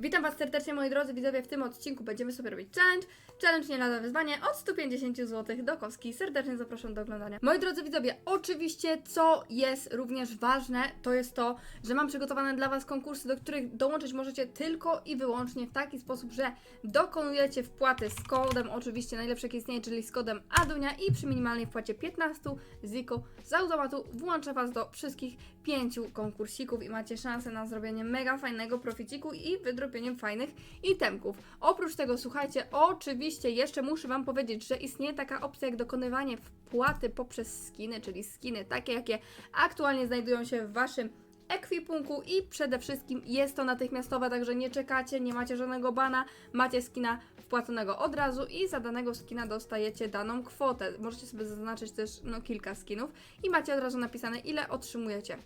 Witam Was serdecznie moi drodzy widzowie, w tym odcinku będziemy sobie robić challenge. Challenge nie lada wyzwanie od 150 zł do kostki. Serdecznie zapraszam do oglądania. Moi drodzy widzowie, oczywiście co jest również ważne, to jest to, że mam przygotowane dla Was konkursy, do których dołączyć możecie tylko i wyłącznie w taki sposób, że dokonujecie wpłaty z kodem, oczywiście najlepszy jaki istnieje, czyli z kodem ADUNIA i przy minimalnej wpłacie 15 ZIKO z automatu włączę Was do wszystkich pięciu konkursików i macie szansę na zrobienie mega fajnego proficiku i wydrobienie fajnych itemków. Oprócz tego, słuchajcie, oczywiście jeszcze muszę Wam powiedzieć, że istnieje taka opcja jak dokonywanie wpłaty poprzez skiny, czyli skiny takie, jakie aktualnie znajdują się w Waszym ekwipunku i przede wszystkim jest to natychmiastowe, także nie czekacie, nie macie żadnego bana, macie skina wpłaconego od razu i za danego skina dostajecie daną kwotę. Możecie sobie zaznaczyć też no, kilka skinów i macie od razu napisane ile otrzymujecie.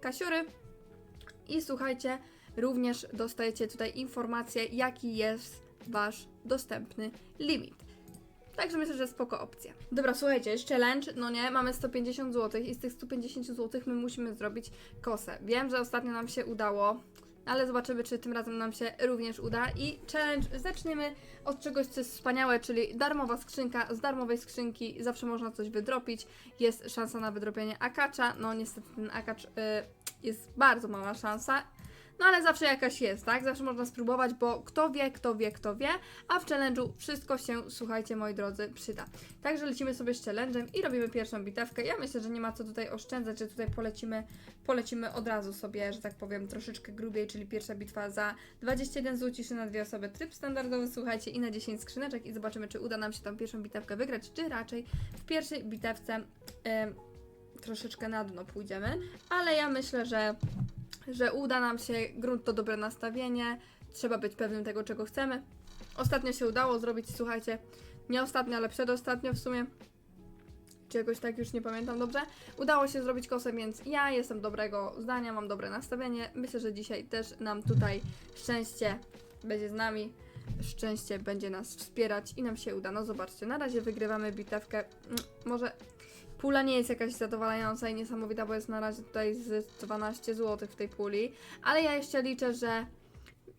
Kasiury i słuchajcie, również dostajecie tutaj informację jaki jest Wasz dostępny limit. Także myślę, że spoko opcja. Dobra, słuchajcie, jest challenge, no nie, mamy 150 zł i z tych 150 zł my musimy zrobić kosę. Wiem, że ostatnio nam się udało, ale zobaczymy, czy tym razem nam się również uda. I challenge zaczniemy od czegoś, co jest wspaniałe, czyli darmowa skrzynka. Z darmowej skrzynki zawsze można coś wydropić. Jest szansa na wydropienie akacza. No niestety ten akacz y, jest bardzo mała szansa. No ale zawsze jakaś jest, tak? Zawsze można spróbować, bo kto wie, kto wie, kto wie, a w challenge'u wszystko się, słuchajcie moi drodzy, przyda. Także lecimy sobie z challenge'em i robimy pierwszą bitewkę. Ja myślę, że nie ma co tutaj oszczędzać, że tutaj polecimy, polecimy od razu sobie, że tak powiem, troszeczkę grubiej, czyli pierwsza bitwa za 21 zł na dwie osoby, tryb standardowy, słuchajcie, i na 10 skrzyneczek i zobaczymy, czy uda nam się tą pierwszą bitewkę wygrać, czy raczej w pierwszej bitewce em, troszeczkę na dno pójdziemy, ale ja myślę, że że uda nam się, grunt to dobre nastawienie, trzeba być pewnym tego, czego chcemy. Ostatnio się udało zrobić, słuchajcie, nie ostatnio, ale przedostatnio w sumie, czy jakoś tak już nie pamiętam dobrze, udało się zrobić kosę, więc ja jestem dobrego zdania, mam dobre nastawienie. Myślę, że dzisiaj też nam tutaj szczęście będzie z nami, szczęście będzie nas wspierać i nam się uda. No zobaczcie, na razie wygrywamy bitewkę, Mm, może Pula nie jest jakaś zadowalająca i niesamowita, bo jest na razie tutaj z 12 zł w tej puli, ale ja jeszcze liczę, że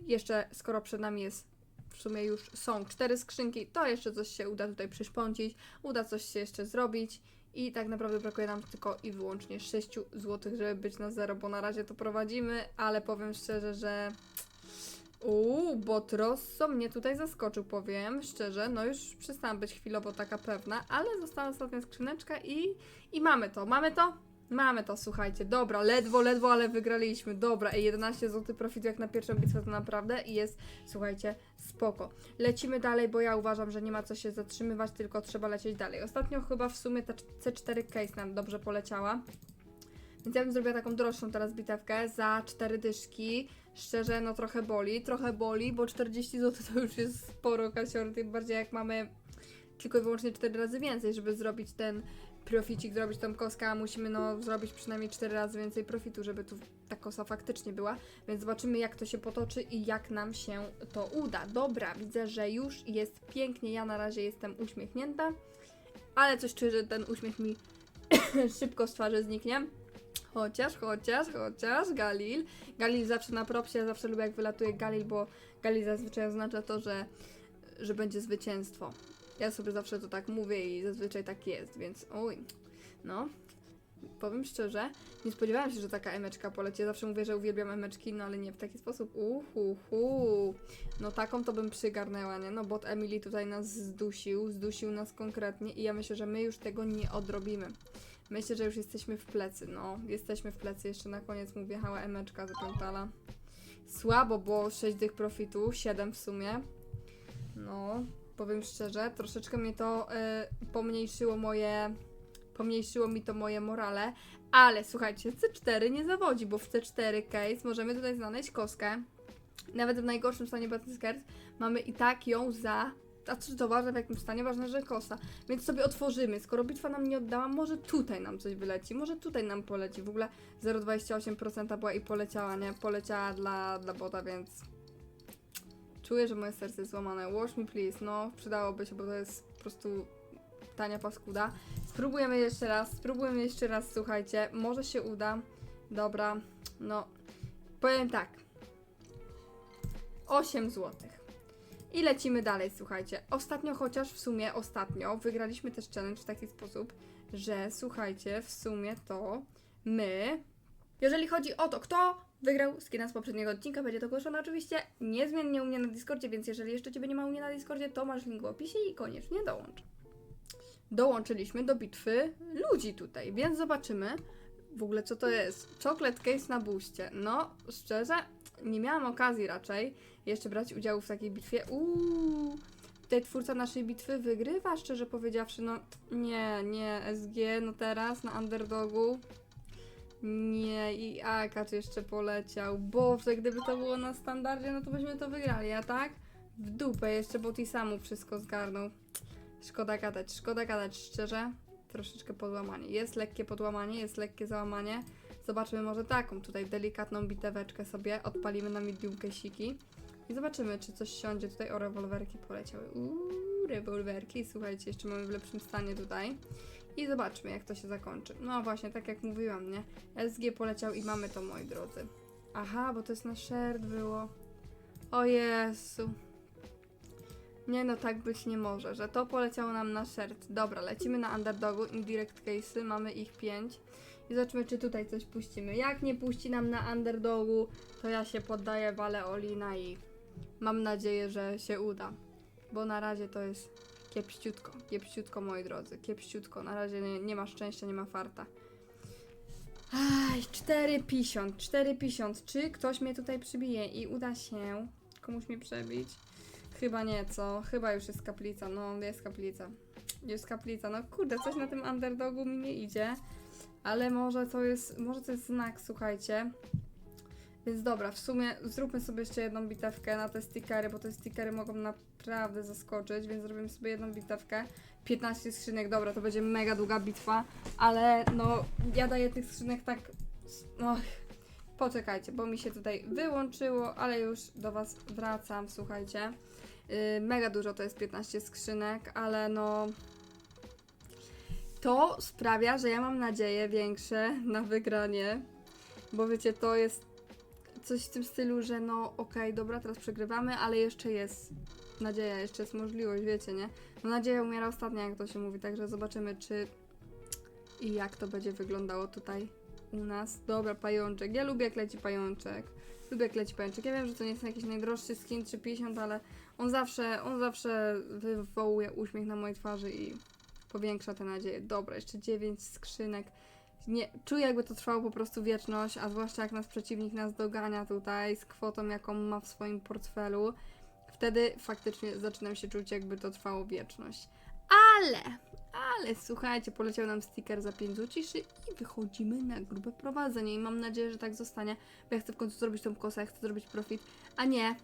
jeszcze skoro przed nami jest w sumie już są cztery skrzynki, to jeszcze coś się uda tutaj przyszpącić, uda coś się jeszcze zrobić i tak naprawdę brakuje nam tylko i wyłącznie 6 zł, żeby być na zero, bo na razie to prowadzimy, ale powiem szczerze, że Uuu, bot Rosso mnie tutaj zaskoczył, powiem szczerze. No już przestałam być chwilowo taka pewna, ale została ostatnia skrzyneczka i, i mamy to. Mamy to? Mamy to, słuchajcie. Dobra, ledwo, ledwo, ale wygraliśmy. Dobra, i 11 zł profitu jak na pierwszą bitwę to naprawdę jest, słuchajcie, spoko. Lecimy dalej, bo ja uważam, że nie ma co się zatrzymywać, tylko trzeba lecieć dalej. Ostatnio chyba w sumie ta C4 case nam dobrze poleciała. Więc ja bym zrobiła taką droższą teraz bitewkę za 4 dyszki. Szczerze, no trochę boli, trochę boli, bo 40 zł to już jest sporo kasior, tym bardziej jak mamy tylko i wyłącznie 4 razy więcej, żeby zrobić ten proficik, zrobić tą koskę, a musimy no zrobić przynajmniej 4 razy więcej profitu, żeby tu ta kosa faktycznie była, więc zobaczymy jak to się potoczy i jak nam się to uda. Dobra, widzę, że już jest pięknie, ja na razie jestem uśmiechnięta, ale coś czuję, że ten uśmiech mi szybko z twarzy zniknie. Chociaż, chociaż, chociaż, Galil. Galil zawsze na propsie, ja zawsze lubię jak wylatuje Galil, bo Galil zazwyczaj oznacza to, że, że będzie zwycięstwo. Ja sobie zawsze to tak mówię i zazwyczaj tak jest, więc oj, no. Powiem szczerze, nie spodziewałam się, że taka emeczka poleci. Ja zawsze mówię, że uwielbiam emeczki, no ale nie w taki sposób. Uhuhu. No taką to bym przygarnęła, nie? No bot Emily tutaj nas zdusił, zdusił nas konkretnie i ja myślę, że my już tego nie odrobimy. Myślę, że już jesteśmy w plecy, no. Jesteśmy w plecy. Jeszcze na koniec mu wjechała emeczka z Pentala. Słabo, bo 6 tych profitu, 7 w sumie. No, powiem szczerze, troszeczkę mnie to y, pomniejszyło moje... Pomniejszyło mi to moje morale, ale słuchajcie, C4 nie zawodzi, bo w C4 case możemy tutaj znaleźć koskę. Nawet w najgorszym stanie Batyskers mamy i tak ją za... A czy to ważne w jakim stanie? Ważne, że kosa. Więc sobie otworzymy. Skoro bitwa nam nie oddała, może tutaj nam coś wyleci, może tutaj nam poleci. W ogóle 0,28% była i poleciała, nie? Poleciała dla, dla bota, więc czuję, że moje serce jest złamane. Wash me please, no przydałoby się, bo to jest po prostu tania paskuda. Spróbujemy jeszcze raz, spróbujemy jeszcze raz, słuchajcie, może się uda. Dobra, no powiem tak. 8 zł. I lecimy dalej, słuchajcie. Ostatnio, chociaż w sumie ostatnio, wygraliśmy też challenge w taki sposób, że słuchajcie, w sumie to my, jeżeli chodzi o to, kto wygrał skina z poprzedniego odcinka, będzie to ogłoszone oczywiście niezmiennie u mnie na Discordzie, więc jeżeli jeszcze Ciebie nie ma u mnie na Discordzie, to masz link w opisie i koniecznie dołącz. Dołączyliśmy do bitwy ludzi tutaj, więc zobaczymy w ogóle co to jest. Chocolate case na buście. No, szczerze, nie miałam okazji raczej jeszcze brać udziału w takiej bitwie. Uuu, tutaj twórca naszej bitwy wygrywa, szczerze powiedziawszy, no nie, nie, SG, no teraz na underdogu. Nie, i Aka tu jeszcze poleciał. Boże, gdyby to było na standardzie, no to byśmy to wygrali, a tak? W dupę, jeszcze bo samu wszystko zgarnął. Szkoda gadać, szkoda gadać, szczerze. Troszeczkę podłamanie. Jest lekkie podłamanie, jest lekkie załamanie. Zobaczmy może taką tutaj delikatną biteweczkę sobie. Odpalimy na medium kesiki. I zobaczymy, czy coś siądzie tutaj. O, rewolwerki poleciały. Uuu, rewolwerki. Słuchajcie, jeszcze mamy w lepszym stanie tutaj. I zobaczmy, jak to się zakończy. No właśnie, tak jak mówiłam, nie? SG poleciał i mamy to, moi drodzy. Aha, bo to jest na shared było. O Jezu. Nie no, tak być nie może, że to poleciało nam na shared. Dobra, lecimy na underdogu, indirect case'y, mamy ich 5. I zobaczmy, czy tutaj coś puścimy. Jak nie puści nam na underdogu, to ja się poddaję, walę Olina i mam nadzieję, że się uda. Bo na razie to jest kiepściutko, kiepściutko moi drodzy, kiepściutko. Na razie nie, nie ma szczęścia, nie ma farta. Aj, 4,50, 4,50. Czy ktoś mnie tutaj przybije i uda się komuś mnie przebić? Chyba nie, co? Chyba już jest kaplica. No, jest kaplica. Jest kaplica. No kurde, coś na tym underdogu mi nie idzie. Ale może to jest, może to jest znak, słuchajcie. Więc dobra, w sumie zróbmy sobie jeszcze jedną bitewkę na te stickery, bo te stickery mogą naprawdę zaskoczyć, więc zrobimy sobie jedną bitewkę. 15 skrzynek, dobra, to będzie mega długa bitwa, ale no, ja daję tych skrzynek tak... Och, poczekajcie, bo mi się tutaj wyłączyło, ale już do Was wracam, słuchajcie. Yy, mega dużo to jest 15 skrzynek, ale no... To sprawia, że ja mam nadzieję większe na wygranie, bo wiecie, to jest coś w tym stylu, że no okej, dobra, teraz przegrywamy, ale jeszcze jest nadzieja, jeszcze jest możliwość, wiecie, nie? No nadzieja umiera ostatnia, jak to się mówi, także zobaczymy, czy i jak to będzie wyglądało tutaj u nas. Dobra, pajączek. Ja lubię jak leci pajączek. Lubię jak leci pajączek. Ja wiem, że to nie jest jakiś najdroższy skin 350, ale on zawsze, on zawsze wywołuje uśmiech na mojej twarzy i powiększa te nadzieje. Dobra, jeszcze 9 skrzynek. Nie, czuję jakby to trwało po prostu wieczność, a zwłaszcza jak nas przeciwnik nas dogania tutaj z kwotą, jaką ma w swoim portfelu. Wtedy faktycznie zaczynam się czuć, jakby to trwało wieczność. Ale, ale słuchajcie, poleciał nam sticker za 5 ciszy i wychodzimy na grube prowadzenie. I mam nadzieję, że tak zostanie, bo ja chcę w końcu zrobić tą kosę, ja chcę zrobić profit, a nie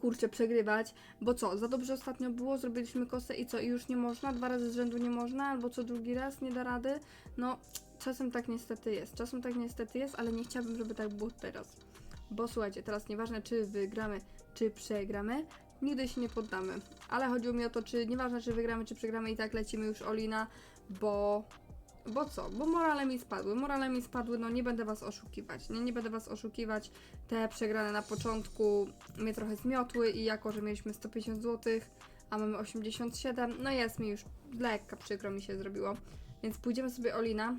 kurczę, przegrywać, bo co, za dobrze ostatnio było, zrobiliśmy kosę i co, i już nie można, dwa razy z rzędu nie można, albo co drugi raz nie da rady, no czasem tak niestety jest, czasem tak niestety jest, ale nie chciałabym, żeby tak było teraz, bo słuchajcie, teraz nieważne czy wygramy, czy przegramy, nigdy się nie poddamy, ale chodziło mi o to, czy nieważne czy wygramy, czy przegramy i tak lecimy już Olina, bo bo co? Bo morale mi spadły. Morale mi spadły, no nie będę was oszukiwać. Nie, nie będę was oszukiwać. Te przegrane na początku mnie trochę zmiotły i jako, że mieliśmy 150 zł, a mamy 87, no jest mi już lekka przykro mi się zrobiło. Więc pójdziemy sobie Olina.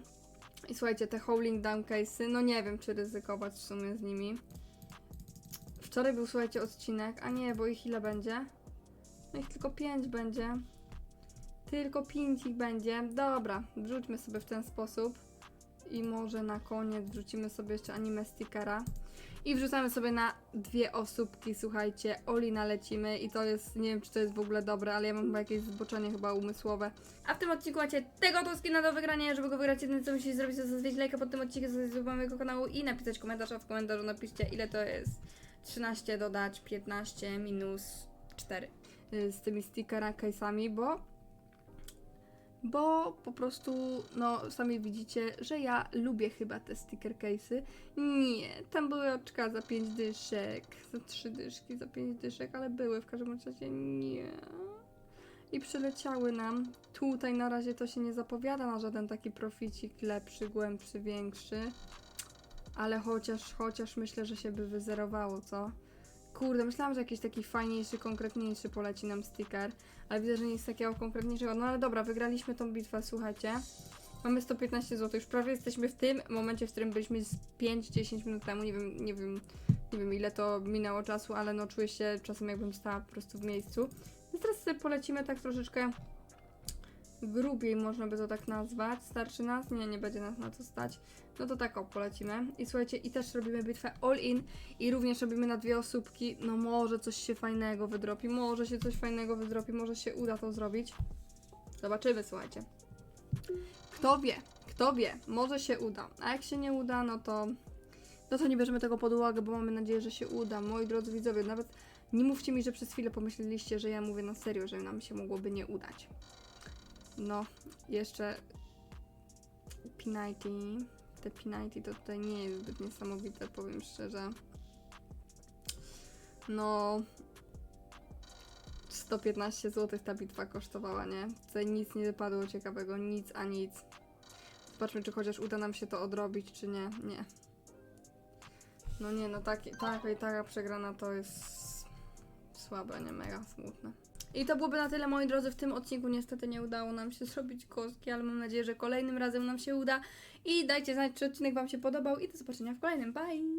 I słuchajcie, te Howling Down Case'y, no nie wiem, czy ryzykować w sumie z nimi. Wczoraj był, słuchajcie, odcinek, a nie, bo ich ile będzie? No ich tylko 5 będzie. Tylko 5 ich będzie. Dobra, wrzućmy sobie w ten sposób. I może na koniec wrzucimy sobie jeszcze anime stickera. I wrzucamy sobie na dwie osóbki, słuchajcie, Olina lecimy i to jest, nie wiem czy to jest w ogóle dobre, ale ja mam chyba jakieś zboczenie chyba umysłowe. A w tym odcinku macie tego to skina do wygrania, żeby go wygrać, jedyne co musicie zrobić to zostawić lajka pod tym odcinkiem, zostawić mojego kanału i napisać komentarz, a w komentarzu napiszcie ile to jest 13 dodać 15 minus 4 y, z tymi stickera case'ami, bo bo po prostu, no, sami widzicie, że ja lubię chyba te sticker case'y. Nie, tam były oczka za 5 dyszek, za 3 dyszki, za 5 dyszek, ale były w każdym razie nie. I przyleciały nam. Tutaj na razie to się nie zapowiada na żaden taki proficik lepszy, głębszy, większy. Ale chociaż, chociaż myślę, że się by wyzerowało, co? Kurde, myślałam, że jakiś taki fajniejszy, konkretniejszy poleci nam sticker, ale widzę, że nie jest takiego konkretniejszego. No ale dobra, wygraliśmy tą bitwę, słuchajcie. Mamy 115 zł, już prawie jesteśmy w tym momencie, w którym byliśmy z 5-10 minut temu. Nie wiem, nie wiem, nie wiem ile to minęło czasu, ale no czuję się czasem jakbym stała po prostu w miejscu. Więc teraz sobie polecimy tak troszeczkę grubiej, można by to tak nazwać. Starczy nas? Nie, nie będzie nas na to stać. No to tak o, polecimy. I słuchajcie, i też robimy bitwę all in i również robimy na dwie osóbki. No może coś się fajnego wydropi, może się coś fajnego wydropi, może się uda to zrobić. Zobaczymy, słuchajcie. Kto wie, kto wie, może się uda. A jak się nie uda, no to no to nie bierzemy tego pod uwagę, bo mamy nadzieję, że się uda. Moi drodzy widzowie, nawet nie mówcie mi, że przez chwilę pomyśleliście, że ja mówię na serio, że nam się mogłoby nie udać. No, jeszcze Pinity. Te Pinity to tutaj nie jest zbyt niesamowite, powiem szczerze. No. 115 zł ta bitwa kosztowała, nie? Tutaj nic nie wypadło ciekawego, nic a nic. Zobaczmy, czy chociaż uda nam się to odrobić, czy nie. Nie. No nie, no taka i taka przegrana to jest słabe, nie? Mega smutne. I to byłoby na tyle, moi drodzy, w tym odcinku. Niestety nie udało nam się zrobić kostki, ale mam nadzieję, że kolejnym razem nam się uda. I dajcie znać, czy odcinek Wam się podobał i do zobaczenia w kolejnym. Bye!